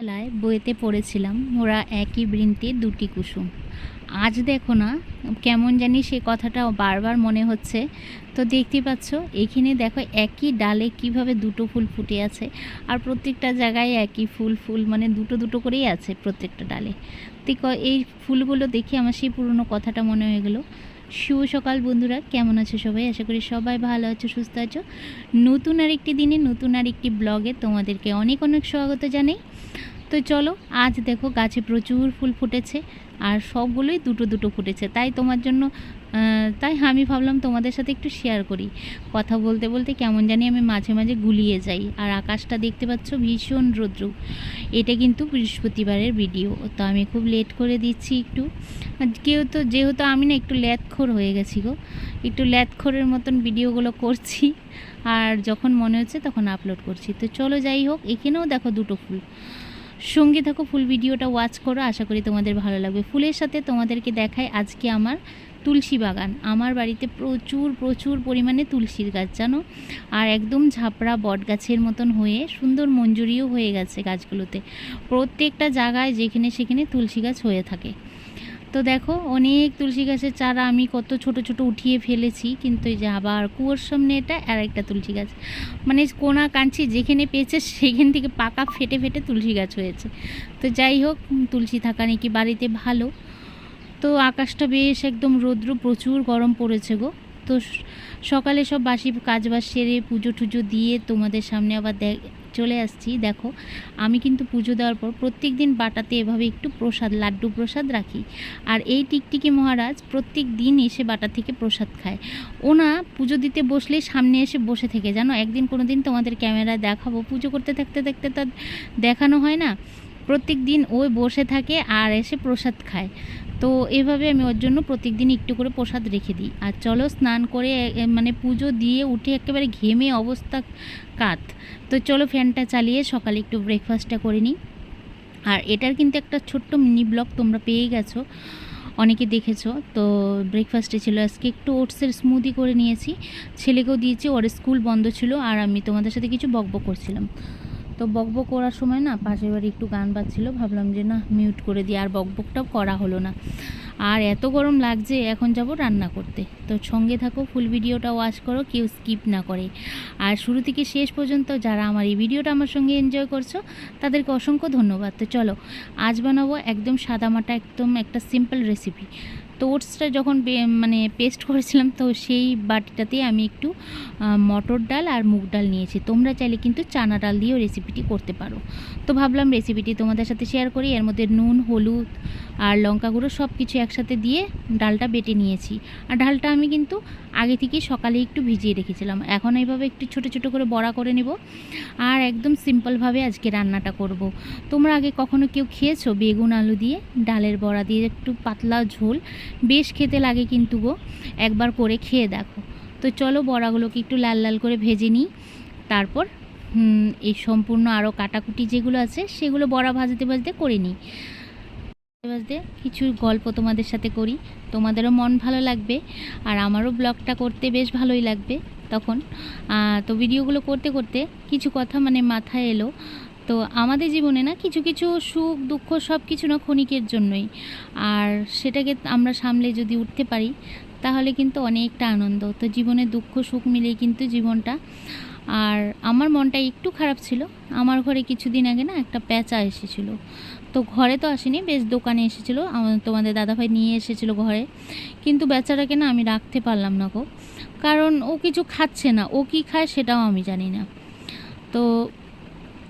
বেলায় বইতে পড়েছিলাম। ওরা একই বৃন্তে দুটি কুসুম। আজ দেখো না, কেমন জানি সে কথাটা বারবার মনে হচ্ছে। তো দেখতেই পাচ্ছ, এখানে দেখো একই ডালে কীভাবে দুটো ফুল ফুটে আছে, আর প্রত্যেকটা জায়গায় একই ফুল ফুল মানে দুটো দুটো করেই আছে প্রত্যেকটা ডালে। তো এই ফুলগুলো দেখে আমার সেই পুরনো কথাটা মনে হয়ে গেলো। শুভ সকাল বন্ধুরা, কেমন আছো সবাই? আশা করি সবাই ভালো আছো, সুস্থ আছো। নতুন আরেকটি দিনে, নতুন আরেকটি ব্লগে তোমাদেরকে অনেক অনেক স্বাগত জানাই। তো চলো, আজ দেখো গাছে প্রচুর ফুল ফুটেছে আর সবগুলোই দুটো দুটো ফুটেছে। তাই তোমার জন্য তাই আমি ভাবলাম তোমাদের সাথে একটু শেয়ার করি। কথা বলতে বলতে কেমন জানি আমি মাঝে মাঝে গুলিয়ে যাই আর আকাশটা দেখতে পাচ্ছ ভীষণ রৌদ্র। এটা কিন্তু বৃহস্পতিবারের ভিডিও তো আমি খুব লেট করে দিচ্ছি একটু। কেউ তো, যেহেতু আমি না একটু ল্যাথখোর হয়ে গেছি গো, একটু ল্যাথখোরের মতন ভিডিওগুলো করছি আর যখন মনে হচ্ছে তখন আপলোড করছি। তো চলো যাই হোক, এখানেও দেখো দুটো ফুল। সঙ্গে থাকো, ফুল ভিডিওটা ওয়াচ করো, আশা করি তোমাদের ভালো লাগবে। ফুলের সাথে তোমাদেরকে দেখায় আজকে আমার তুলসী বাগান। আমার বাড়িতে প্রচুর প্রচুর পরিমাণে তুলসীর গাছ, জানো? আর একদম ঝাপড়া বট গাছের মতন হয়ে সুন্দর মঞ্জুরিও হয়ে গেছে গাছগুলোতে। প্রত্যেকটা জায়গায় যেখানে সেখানে তুলসী গাছ হয়ে থাকে। তো দেখো, অনেক তুলসী গাছের চারা আমি কত ছোট ছোট উঠিয়ে ফেলেছি, কিন্তু এই যে আবার কুয়োর সামনে এটা আর একটা তুলসী গাছ। মানে কোনা কাঞ্চি যেখানে পেয়েছে সেখান থেকে পাকা ফেটে ফেটে তুলসী গাছ হয়েছে। তো যাই হোক, তুলসী থাকা নাকি বাড়িতে ভালো। তো আকাশটা বেশ একদম রৌদ্র, প্রচুর গরম পড়েছে গো। তো সকালে সব বাসি কাজ বাজ সেরে পুজো টুজো দিয়ে তোমাদের সামনে আবার দে- চলে আসছি, দেখো। আমি কিন্তু পুজো দেওয়ার পর প্রত্যেক দিন বাটাতে এভাবে একটু প্রসাদ, লাড্ডু প্রসাদ রাখি। আর এই টিকটিকি মহারাজ প্রত্যেক দিন এসে বাটা থেকে প্রসাদ খায়। ওনা পুজো দিতে বসলে সামনে এসে বসে থেকে, জানো? একদিন কোনো দিন তোমাদের ক্যামেরায় দেখাবো। পুজো করতে থাকতে থাকতে তো দেখানো হয় না। প্রত্যেক দিন ওই বসে থাকে আর এসে প্রসাদ খায়। তো এভাবে আমি ওর জন্য প্রত্যেক দিন একটু করে প্রসাদ রেখে দিই। আর চলো স্নান করে মানে পুজো দিয়ে উঠে একেবারে ঘেমে অবস্থা কাত। তো চলো ফ্যানটা চালিয়ে সকালে একটু ব্রেকফাস্টটা করে নিই। আর এটার কিন্তু একটা ছোট্ট মিনি ব্লগ তোমরা পেয়ে গেছো, অনেকে দেখেছ। তো ব্রেকফাস্টে ছিল, আজকে একটু ওটসের স্মুদি করে নিয়েছি। ছেলেকেও দিয়েছি, ওর স্কুল বন্ধ ছিল, আর আমি তোমাদের সাথে কিছু বকবক করছিলাম। তো বকবক করার সময় না পাশের বাড়ি একটু গান বাজছিল, ভাবলাম যে না মিউট করে দিই, আর বকবকটাও করা হলো না। আর এত গরম লাগছে, এখন যাব রান্না করতে। তো সঙ্গে থাকো ফুল ভিডিওটা ওয়াচ করো, কেউ স্কিপ না করে। আর শুরু থেকে শেষ পর্যন্ত যারা আমার এই ভিডিওটা আমার সঙ্গে এনজয় করছ, তাদেরকে অসংখ্য ধন্যবাদ। তো চলো, আজ বানাবো একদম সাদামাটা একদম একটা সিম্পল রেসিপি তো ওটসটা যখন মানে পেস্ট করেছিলাম, তো সেই বাটিটাতে আমি একটু মটর ডাল আর মুগ ডাল নিয়েছি। তোমরা চাইলে কিন্তু চানা ডাল দিয়েও রেসিপিটি করতে পারো। তো ভাবলাম রেসিপিটি তোমাদের সাথে শেয়ার করি। এর মধ্যে নুন, হলুদ আর লঙ্কা গুঁড়ো সব কিছু একসাথে দিয়ে ডালটা বেটে নিয়েছি। আর ডালটা আমি কিন্তু আগে থেকে সকালে একটু ভিজিয়ে রেখেছিলাম। এখন এইভাবে একটু ছোট ছোট করে বড়া করে নেব আর একদম সিম্পলভাবে আজকে রান্নাটা করব। তোমরা আগে কখনো কেউ খেয়েছো বেগুন, আলু দিয়ে? ডালের বড়া দিয়ে একটু পাতলা ঝোল বেশ খেতে লাগে কিন্তু গো। একবার করে খেয়ে দেখো। তো চলো বড়াগুলোকে একটু লাল লাল করে ভেজে নিই। তারপর এই সম্পূর্ণ আরও কাটাকুটি যেগুলো আছে, সেগুলো বড়া ভাজতে ভাজতে করে নিই। ভাজতে কিছু গল্প তোমাদের সাথে করি। তোমাদেরও মন ভালো লাগবে আর আমারও ব্লগটা করতে বেশ ভালোই লাগবে তখন। তো ভিডিওগুলো করতে করতে কিছু কথা মানে মাথায় এলো। তো আমাদের জীবনে না কিছু কিছু সুখ, দুঃখ সব কিছু না ক্ষণিকের জন্যই। আর সেটাকে আমরা সামলে যদি উঠতে পারি, তাহলে কিন্তু অনেকটা আনন্দ। তো জীবনে দুঃখ, সুখ মিলেই কিন্তু জীবনটা। আর আমার মনটা একটু খারাপ ছিল। আমার ঘরে কিছুদিন আগে না একটা প্যাঁচা এসেছিল। তো ঘরে তো আসেনি, বেশ দোকানে এসেছিল। তোমাদের দাদাভাই নিয়ে এসেছিল ঘরে। কিন্তু বেচারাকে না আমি রাখতে পারলাম না গো। কারণ ও কিছু খাচ্ছে না। ও কি খায় সেটাও আমি জানি না। তো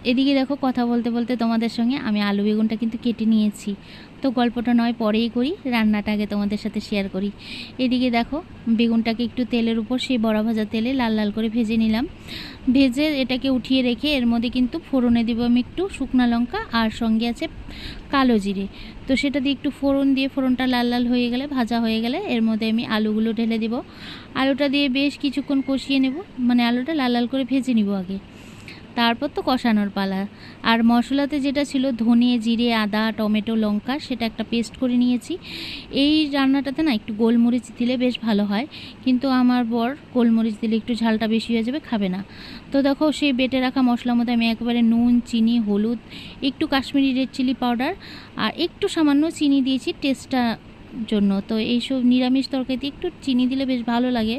এদিকে দেখো কথা বলতে বলতে তোমাদের সঙ্গে আমি আলু বেগুনটা কিন্তু কেটে নিয়েছি। তো গল্পটা নয়, পরেই করি, রান্নাটা আগে তোমাদের সাথে শেয়ার করি। এদিকে দেখো বেগুনটাকে একটু তেলের উপর, সেই বড়া ভাজা তেলে লাল লাল করে ভেজে নিলাম। ভেজে এটাকে উঠিয়ে রেখে এর মধ্যে কিন্তু ফোড়নে দেবো আমি একটু শুকনো লঙ্কা আর সঙ্গে আছে কালো জিরে। তো সেটা দিয়ে একটু ফোড়ন দিয়ে, ফোড়নটা লাল লাল হয়ে গেলে, ভাজা হয়ে গেলে এর মধ্যে আমি আলুগুলো ঢেলে দেবো। আলুটা দিয়ে বেশ কিছুক্ষণ কষিয়ে নেব মানে আলুটা লাল লাল করে ভেজে নিব আগে। তারপর তো কষানোর পালা। আর মশলাতে যেটা ছিল, ধনে, জিরে, আদা, টমেটো, লঙ্কা, সেটা একটা পেস্ট করে নিয়েছি। এই রান্নাটাতে না একটু গোলমরিচ দিলে বেশ ভালো হয়। কিন্তু আমার বর গোলমরিচ দিলে একটু ঝালটা বেশি হয়ে যাবে, খাবে না। তো দেখো, সেই বেটে রাখা মশলার মধ্যে আমি একেবারে নুন, চিনি, হলুদ, একটু কাশ্মীরি রেড চিলি পাউডার আর একটু সামান্য চিনি দিয়েছি টেস্টটা জন্য। তো এইসব নিরামিষ তরকারিতে একটু চিনি দিলে বেশ ভালো লাগে।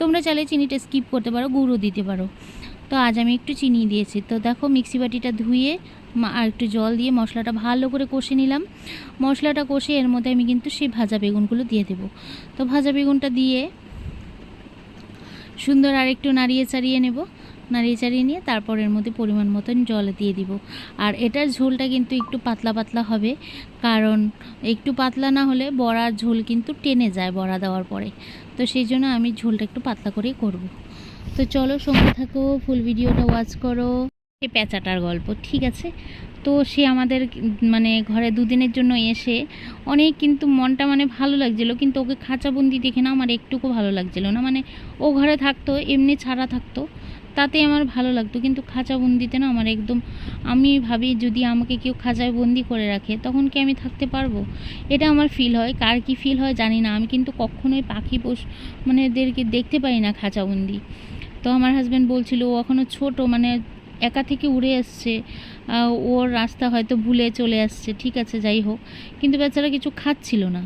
তোমরা চাইলে চিনিটা স্কিপ করতে পারো, গুঁড়ো দিতে পারো। তো আজ আমি একটু চিনি দিয়েছি। তো দেখো মিক্সি বাটিটা ধুয়ে আর একটু জল দিয়ে মশলাটা ভালো করে কষে নিলাম। মশলাটা কষে এর মধ্যে আমি কিন্তু সেই ভাজা বেগুনগুলো দিয়ে দেবো। তো ভাজা বেগুনটা দিয়ে সুন্দর আর একটু নাড়িয়ে চাড়িয়ে নেব। নাড়িয়ে চাড়িয়ে নিয়ে তারপর এর মধ্যে পরিমাণ মতন জল দিয়ে দিব। আর এটার ঝোলটা কিন্তু একটু পাতলা পাতলা হবে। কারণ একটু পাতলা না হলে বড়ার ঝোল কিন্তু টেনে যায় বড়া দেওয়ার পরে। তো সেই জন্য আমি ঝোলটা একটু পাতলা করেই করব। তো চলো সঙ্গে থাকো ফুল ভিডিওটা ওয়াচ করো। সে প্যাঁচাটার গল্প, ঠিক আছে? তো সে আমাদের মানে ঘরে দুদিনের জন্য এসে অনেক কিন্তু মনটা মানে ভালো লাগছিল, কিন্তু ওকে খাঁচাবন্দি দেখে না আমার একটুকু ভালো লাগছিল না। মানে ও ঘরে থাকতো, এমনি ছাড়া থাকতো, তাতে আমার ভালো লাগতো, কিন্তু খাঁচাবন্দিতে না আমার একদম, আমি ভাবি যদি আমাকে কেউ খাঁচায় বন্দি করে রাখে, তখন কি আমি থাকতে পারব? এটা আমার ফিল হয়, কার কি ফিল হয় জানি না, আমি কিন্তু কখনোই পাখি পোষ মানে এদেরকে দেখতে পাই না খাঁচাবন্দি। তো আমার হাজব্যান্ড বলছিল, ও এখনও ছোটো মানে একা থেকে উড়ে আসছে ওর রাস্তা হয়তো ভুলে চলে আসছে। ঠিক আছে, যাই হোক। কিন্তু বেচারা কিছু খাচ্ছিল না।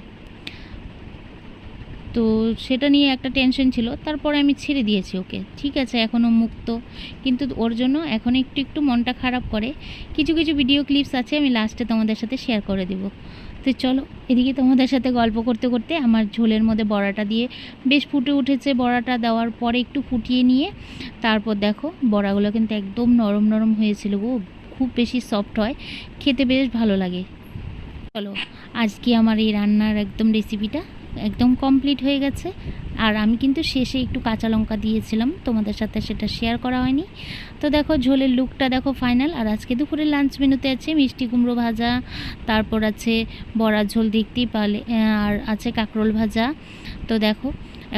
তো সেটা নিয়ে একটা টেনশন ছিল। তারপরে আমি ছেড়ে দিয়েছি ওকে। ঠিক আছে এখনও মুক্ত। কিন্তু ওর জন্য এখন একটু একটু মনটা খারাপ করে। কিছু কিছু ভিডিও ক্লিপস আছে, আমি লাস্টে তোমাদের সাথে শেয়ার করে দেব। তো চলো, এদিকে তোমাদের সাথে গল্প করতে করতে আমার ঝোলের মধ্যে বড়াটা দিয়ে বেশ ফুটে উঠেছে। বড়াটা দেওয়ার পরে একটু ফুটিয়ে নিয়ে, তারপর দেখো বড়াগুলো কিন্তু একদম নরম নরম হয়েছিল গো। খুব বেশি সফট হয়। খেতে বেশ ভালো লাগে। চলো, আজকে আমার এই রান্নার একদম রেসিপিটা একদম কমপ্লিট হয়ে গেছে। আর আমি কিন্তু শেষে একটু কাঁচা লঙ্কা দিয়েছিলাম, তোমাদের সাথে সেটা শেয়ার করা হয়নি। তো দেখো ঝোলের লুকটা দেখো ফাইনাল আর আজকে দুপুরে লাঞ্চ মেনুতে আছে মিষ্টি কুমড়ো ভাজা, তারপর আছে বড়া ঝোল দেখতেই পালে আর আছে কাঁকরোল ভাজা। তো দেখো,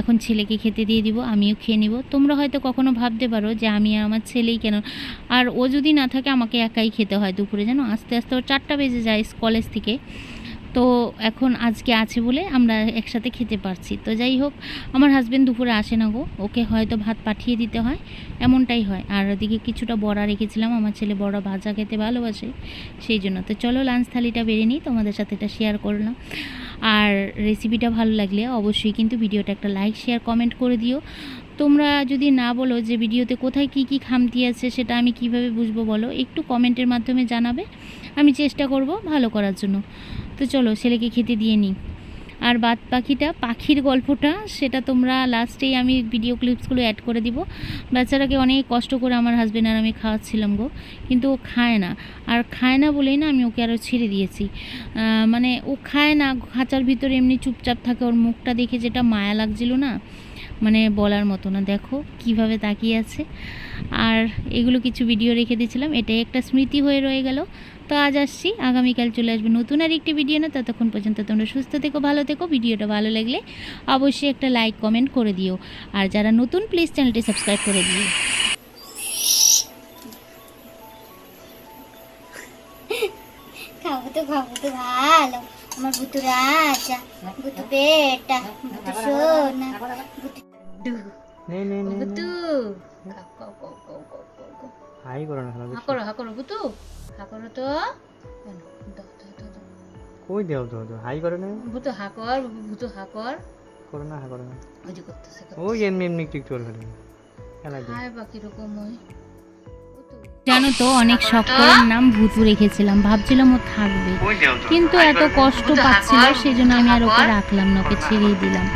এখন ছেলেকে খেতে দিয়ে দিব, আমিও খেয়ে নিব। তোমরা হয়তো কখনো ভাবতে পারো যে আমি আর আমার ছেলেই কেন? আর ও যদি না থাকে, আমাকে একাই খেতে হয় দুপুরে যেন আস্তে আস্তে ওর চারটা বেজে যায় কলেজ থেকে। তো এখন আজকে আছে বলে আমরা একসাথে খেতে পারছি। তো যাই হোক, আমার হাজব্যান্ড দুপুরে আসে না গো। ওকে হয়তো ভাত পাঠিয়ে দিতে হয়, এমনটাই হয়। আর ওদিকে কিছুটা বড়া রেখেছিলাম, আমার ছেলে বড়া ভাজা খেতে ভালোবাসে, সেই জন্য। তো চলো লাঞ্চ থালিটা বেড়ে নিই, তোমাদের সাথে এটা শেয়ার করলাম। আর রেসিপিটা ভালো লাগলে অবশ্যই কিন্তু ভিডিওটা একটা লাইক শেয়ার কমেন্ট করে দিও। তোমরা যদি না বলো যে ভিডিওতে কোথায় কি কি খামতি আছে, সেটা আমি কীভাবে বুঝব বলো, একটু কমেন্টের মাধ্যমে জানাবে। আমি চেষ্টা করব ভালো করার জন্য। তো চলো ছেলেকে খেতে দিয়ে নিই। আর বাদ পাখিটা পাখির গল্পটা, সেটা তোমরা লাস্টেই আমি ভিডিও ক্লিপসগুলো অ্যাড করে দিব। বাচ্চাটাকে অনেক কষ্ট করে আমার হাজব্যান্ড আর আমি খাওয়াচ্ছিলাম গো, কিন্তু ও খায় না। আর খায় না বলেই না আমি ওকে আরও ছেড়ে দিয়েছি। মানে ও খায় না, খাঁচার ভিতরে এমনি চুপচাপ থাকে, ওর মুখটা দেখে যেটা মায়া লাগছিল না মানে বলার মতো না। দেখো কীভাবে তাকিয়ে আছে। আর এগুলো কিছু ভিডিও রেখে দিয়েছিলাম, এটাই একটা স্মৃতি হয়ে রয়ে গেল। তো আজ আসছি। আগামীকাল চলে আসবে নতুন আর একটি ভিডিও না ততক্ষণ পর্যন্ত তোমরা সুস্থ থেকো ভালো থেকো। ভিডিওটা ভালো লাগলে অবশ্যই একটা লাইক কমেন্ট করে দিও। আর যারা নতুন প্লিজ চ্যানেলটি সাবস্ক্রাইব করে দিও। খাব তো খাব তো ভালো। আমার ভুতু রাজা ভুতু বেটা ভুতু সোনা ভুতু নে নে নে বুতু হাই করো না হা করো হা করো বুতু। হা করো তো। কই দেও তো তো হাই করো না। হা কর হা কর। করো না হা করো না। ওই যে করতেছে ওই এমনি এমনি একটু একটু খেলে খেলা দিই। হায় বাকি রকম ওই। জানো তো অনেক শখ নাম ভুতু রেখেছিলাম। ভাবছিলাম ও থাকবে। কই দেও তো? কিন্তু এত কষ্ট পাচ্ছিল সেই জন্য আমি আর ওকে রাখলাম না ওকে ছেড়েই দিলাম।